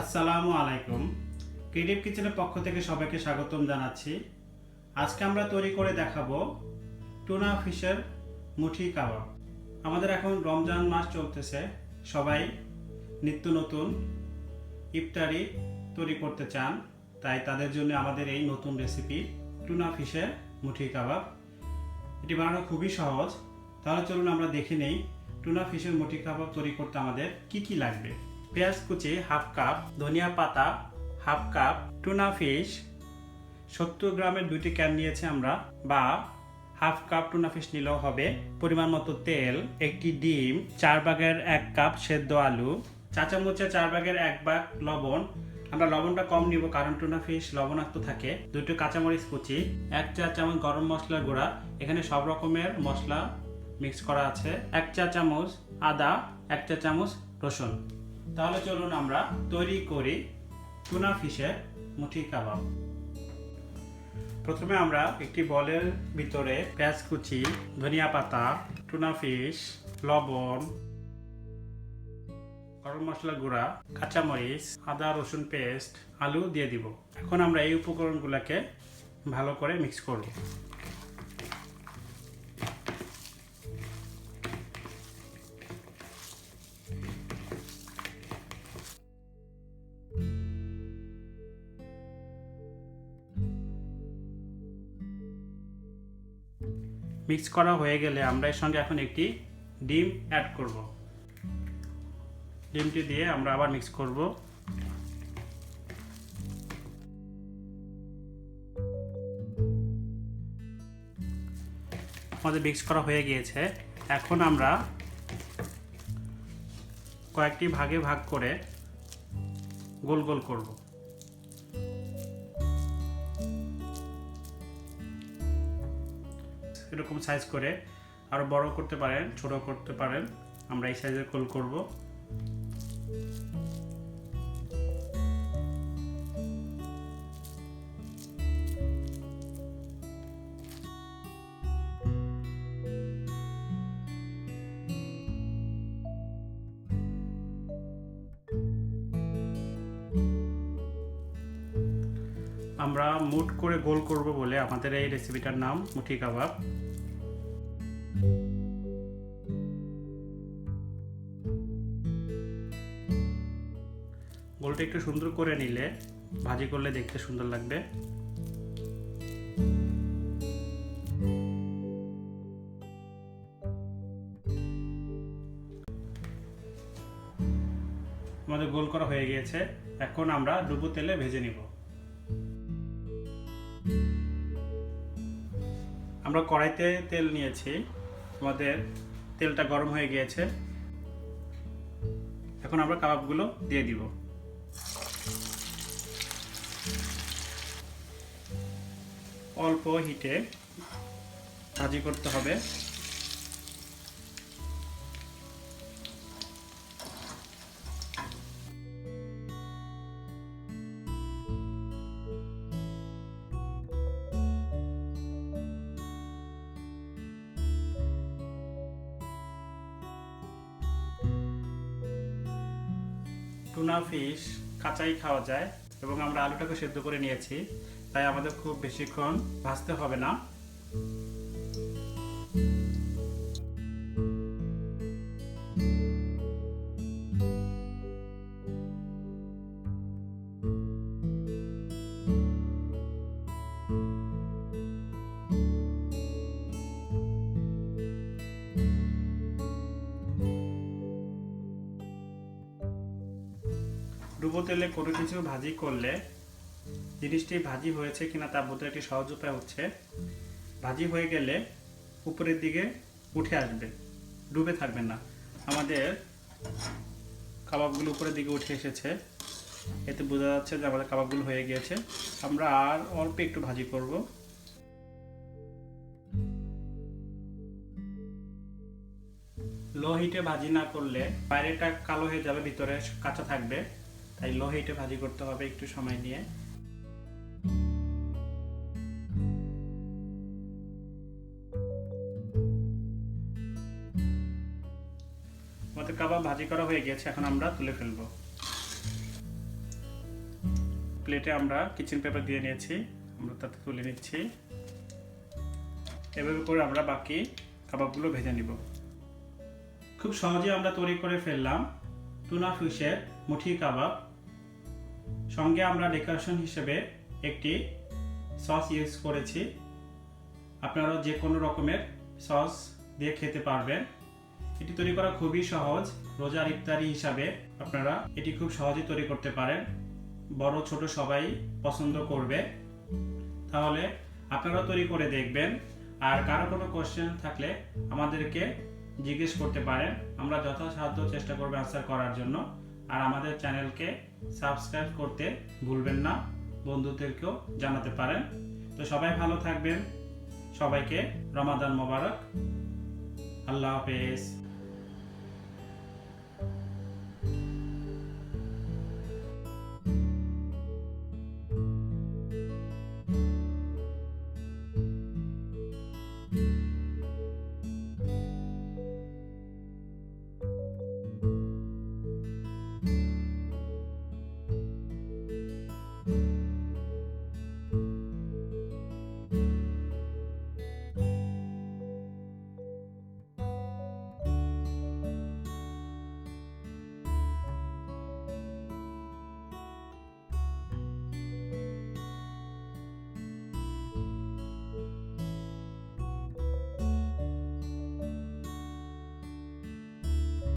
আসসালামু আলাইকুম। ক্রিয়েটিভ কিচেনের পক্ষ থেকে সবাইকে স্বাগতম জানাচ্ছি। আজকে আমরা তৈরি করে দেখাবো টুনা ফিশের মুঠি কাবাব। আমাদের এখন রমজান মাস চলতেছে। সবাই নিত্য নতুন ইফতারি তৈরি করতে চান, তাই তাদের জন্য আমাদের এই নতুন রেসিপি টুনা ফিশের মুঠি কাবাব। এটি বানানো খুবই সহজ। তাহলে চলুন আমরা দেখে নেই টুনা ফিশের মুঠি কাবাব তৈরি করতে আমাদের কি কি লাগবে। পেঁয়াজ কুচি হাফ কাপ, ধনিয়া পাতা হাফ কাপ টুনা ফিশ সত্তর গ্রামের দুটি ক্যান নিয়েছি আমরা, বা হাফ কাপ টুনা ফিশ নিলেও হবে। পরিমাণ মতো তেল, একটি ডিম, চার ভাগের এক কাপ সেদ্ধ আলু, চা চামচে চার ভাগের এক ভাগ লবণ। আমরা লবণটা কম নিব কারণ টুনা ফিশ লবণাক্ত থাকে। দুটো কাঁচামরিচ কুচি, এক চা চামচ গরম মশলার গুঁড়া। এখানে সব রকমের মশলা মিক্স করা আছে। এক চা চামচ আদা, এক চা চামচ রসুন। তাহলে চলুন আমরা তৈরি করি টুনা ফিশের মুঠি কাবাব। প্রথমে আমরা একটি বলের ভিতরে পেঁয়াজ কুচি, ধনিয়া পাতা, টুনা ফিশ, লবণ, গরম মশলা গুঁড়া, কাঁচামরিচ, আদা, রসুন পেস্ট, আলু দিয়ে দিব। এখন আমরা এই উপকরণগুলোকে ভালো করে মিক্স করব। মিক্স করা হয়ে গেলে আমরা এর সঙ্গে এখন একটি ডিম অ্যাড করব। ডিমটি দিয়ে আমরা আবার মিক্স করব। আমাদের মিক্স করা হয়ে গিয়েছে। এখন আমরা কয়েকটি ভাগে ভাগ করে গোল গোল করব। এরকম সাইজ করে আরও বড় করতে পারেন ছোট করতে পারেন। আমরা এই সাইজের গোল করব। আমরা মুট করে গোল করব বলে আমাদের এই রেসিপিটার নাম মুঠি কাবাব। গোলটা একটু সুন্দর করে নিলে ভাজি করলে দেখতে সুন্দর লাগবে। আমাদের গোল করা হয়ে গিয়েছে। এখন আমরা ডুবো তেলে ভেজে নিব। আমরা কড়াইতে তেল নিয়েছি। আমাদের তেলটা গরম হয়ে গিয়েছে। এখন আমরা কাবাবগুলো দিয়ে দিব। অল্প হিটে ভাজি করতে হবে। টুনা ফিশ কাঁচাই খাওয়া যায় এবং আমরা আলুটাকে সেদ্ধ করে নিয়েছি। তাই আমাদের খুব বেশিক্ষণ ভাজতে হবে না। ডুবো তেলে কোনো কিছু ভাজি করলে জিনিসটি ভাজি হয়েছে কিনা তা বোধহয় একটি সহজ উপায় হচ্ছে, ভাজি হয়ে গেলে উপরের দিকে উঠে আসবে, ডুবে থাকবে না। আমাদের কাবাবগুলো উপরের দিকে উঠে এসেছে। এতে বোঝা যাচ্ছে যে আমাদের কাবাবগুলো হয়ে গিয়েছে। আমরা আর অল্প একটু ভাজি করব। লো হিটে ভাজি না করলে বাইরেটা কালো হয়ে যাবে, ভিতরে কাঁচা থাকবে। তাই লো হিটে ভাজি করতে হবে একটু সময় নিয়ে। ভাজি করা হয়ে গেছে এখন আমরা তুলে ফেলব। প্লেটে আমরা কিচেন পেপার দিয়ে নিয়েছি, আমরা তাতে তুলে নিচ্ছি। এভাবে করে আমরা বাকি কাবাবগুলো ভেজে নিব। খুব সহজে আমরা তৈরি করে ফেললাম টুনা ফিশের মুঠি কাবাব। সঙ্গে আমরা ডেকোরেশন হিসেবে একটি সস ইউজ করেছি। আপনারা যে কোনো রকমের সস দিয়ে খেতে পারবেন। এটি তৈরি করা খুবই সহজ। রোজার ইফতারি হিসাবে আপনারা এটি খুব সহজে তৈরি করতে পারেন। বড়, ছোট সবাই পছন্দ করবে। তাহলে আপনারা তৈরি করে দেখবেন। আর কারও কোনো কোশ্চেন থাকলে আমাদেরকে জিজ্ঞেস করতে পারেন। আমরা যথাসাধ্য চেষ্টা করব অ্যান্সার করার জন্য। আর আমাদের চ্যানেলকে সাবস্ক্রাইব করতে ভুলবেন না। বন্ধুদেরকেও জানাতে পারেন। তো সবাই ভালো থাকবেন। সবাইকে রমাদান মোবারক। আল্লাহ হাফেজ।